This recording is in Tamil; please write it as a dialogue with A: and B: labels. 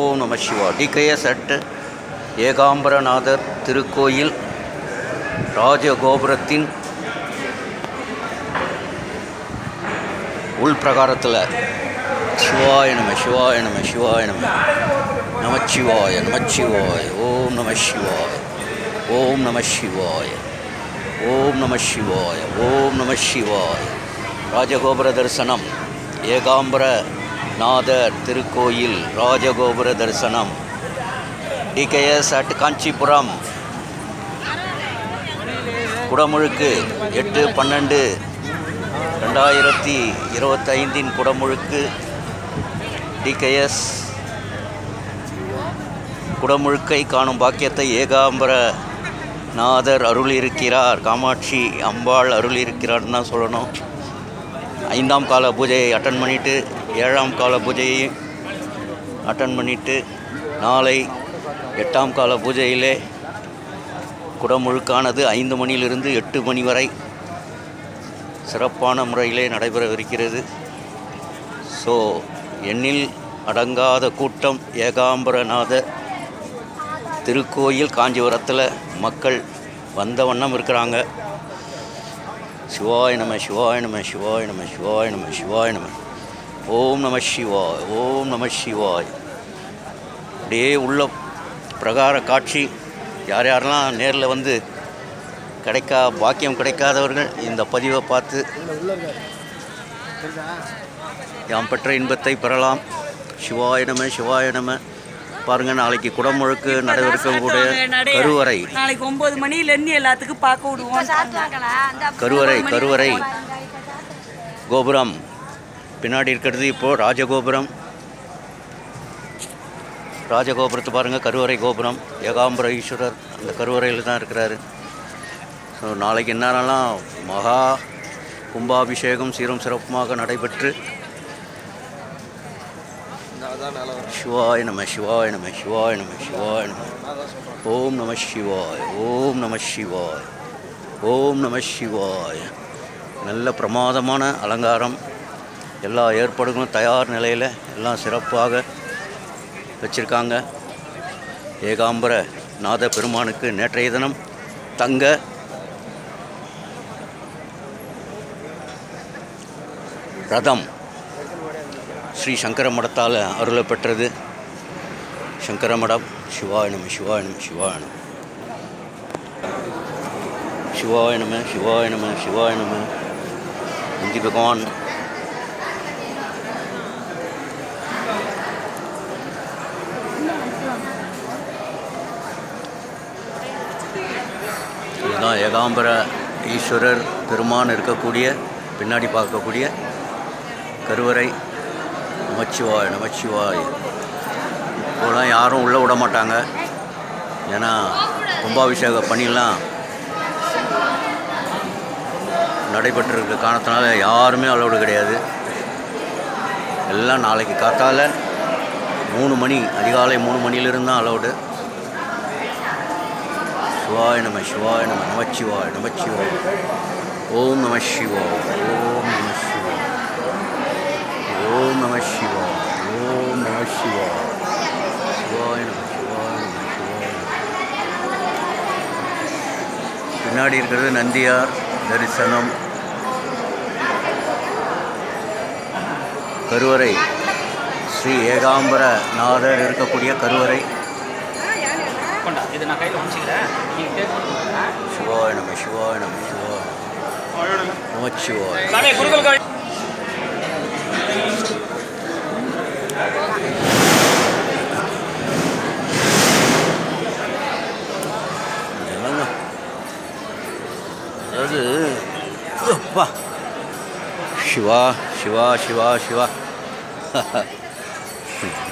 A: ஓம் நம சிவா. டிகய அட் ஏகாம்பரநாதர் திருக்கோயில் ராஜகோபுரத்தின் உள்பிரகாரத்தில் சிவாய நம சிவாய நம சிவாய நம. நமச்சிவாய நமச்சிவாய ஓம் நம சிவாய. ஓம் நம சிவாய. ஓம் நம சிவாய. ஓம் நம சிவாய. ராஜகோபுர தரிசனம். ஏகாம்பர நாதர் திருக்கோயில் ராஜகோபுர தரிசனம். TKS at Kanchipuram. குடமுழுக்கு எட்டு பன்னெண்டு ரெண்டாயிரத்தி இருபத்தைந்தின் குடமுழுக்கு. டிகேஎஸ் குடமுழுக்கை காணும் பாக்கியத்தை ஏகாம்பர நாதர் அருள் இருக்கிறார் காமாட்சி அம்பாள் அருள் இருக்கிறார்னு தான் சொல்லணும். ஐந்தாம் கால பூஜையை அட்டன் பண்ணிவிட்டு ஏழாம் கால பூஜையை அட்டன் பண்ணிவிட்டு நாளை எட்டாம் கால பூஜையிலே குடமுழுக்கானது ஐந்து மணியிலிருந்து எட்டு மணி வரை சிறப்பான முறையிலே நடைபெறவிருக்கிறது. ஸோ எண்ணில் அடங்காத கூட்டம் ஏகாம்பரநாத திருக்கோயில் காஞ்சிபுரத்தில் மக்கள் வந்த வண்ணம் இருக்கிறாங்க. சிவாய நம சிவாய நம சிவாய நம சிவாய நம சிவாய நம. ஓம் நம சிவாய் ஓம் நம சிவாய். அப்படியே உள்ள பிரகார காட்சி. யார் யாரெல்லாம் நேரில் வந்து கிடைக்கா பாக்கியம் கிடைக்காதவர்கள் இந்த பதிவை பார்த்து யாம் பெற்ற இன்பத்தை பெறலாம். சிவாய நம சிவாய நம. பாருங்க நாளைக்கு குடமுழுக்கு நடைபெறக்கூடிய கருவறை.
B: நாளைக்கு ஒன்பது மணில இருந்து எல்லாத்துக்கும் பார்க்க விடுவோம்.
A: கருவறை கருவறை. கோபுரம். பின்னாடி இருக்கிறது இப்போது ராஜகோபுரம். ராஜகோபுரத்தை பாருங்கள் கருவறை கோபுரம். ஏகாம்பர ஈஸ்வரர் அந்த கருவறையில் தான் இருக்கிறாரு. ஸோ நாளைக்கு என்னென்னலாம் மகா கும்பாபிஷேகம் சீரும் சிறப்புமாக நடைபெற்று சிவாய நம சிவாய நம சிவாய நம சிவாய நம. ஓம் நம சிவாய் ஓம் நம சிவாய் ஓம் நம சிவாய். நல்ல பிரமாதமான அலங்காரம். எல்லா ஏற்பாடுகளும் தயார் நிலையில் எல்லாம் சிறப்பாக வச்சுருக்காங்க. ஏகாம்பர நாத பெருமானுக்கு நேற்றைய தினம் தங்க ரதம் ஸ்ரீ சங்கர மடத்தால் அருளை பெற்றது. சங்கர மடம் சிவாயணம் சிவாயணம் சிவாயணம் நம சிவாய நம. சிவாய நம சிவாய நம சிவாய நம. நந்தி பகவான் இதுதான் ஏகாம்பர ஈஸ்வரர் பெருமான் இருக்கக்கூடிய பின்னாடி பார்க்கக்கூடிய கருவறை நமச்சிவாய் நமச்சிவாய். இப்போலாம் யாரும் உள்ளே விட மாட்டாங்க. ஏன்னா கும்பாபிஷேக பணியெல்லாம் நடைபெற்றிருக்க காரணத்தினால யாருமே அளவுடு கிடையாது. எல்லாம் நாளைக்கு காத்தால மூணு மணி அதிகாலை மூணு மணியிலிருந்து தான் அலோடு சிவாய நம சிவாய நம நமச்சிவாய் நமச்சிவாய் ஓம் நம சிவாய் ஓம் நம சிவாய். ஓம் நம சிவாய் ஓம் நம சிவாய். சிவாய நம சிவாய நம சிவாய பின்னாடி இருக்கிறது நந்தியார் தரிசனம். கருவறை. ஸ்ரீ ஏகாம்பர நாதர் இருக்கக்கூடிய கருவறை. சிவாய நம சிவாய நம சிவாய நமச்சிவாய் அதாவது அப்பா. சிவா சிவா சிவா சிவா. free.